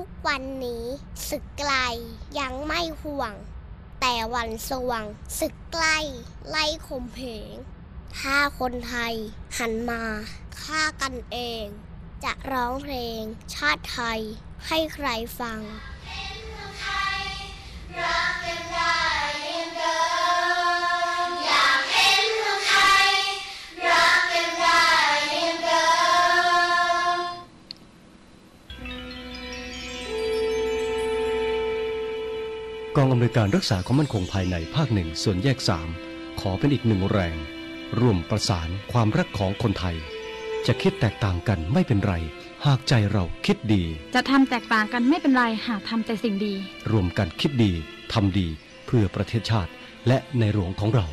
ุกวันนี้ ศึกไกลยังไม่ห่วง แต่วันสว่างศึกใกล้ ไล่ข่มเหง ถ้าคนไทยหันมาฆ่ากันเอง จะร้องเพลงชาติไทยให้ใครฟัง กองอำนวยการรักษาความมั่นคงภายในภาคหนึ่งส่วนแยก3ขอเป็นอีกหนึ่งแรง ร่วมประสานความรักของคนไทย จะคิดแตกต่างกันไม่เป็นไร หากใจเราคิดดี จะทำแตกต่างกันไม่เป็นไรหากทำแต่สิ่งดี รวมกันคิดดีทำดี เพื่อประเทศชาติและในหลวงของเรา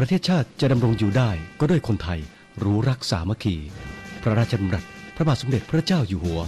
ประเทศชาติจะดำรงอยู่ได้ก็ด้วยคนไทยรู้รักสามัคคี พระราชดำรัสพระบาทสมเด็จพระเจ้าอยู่หัว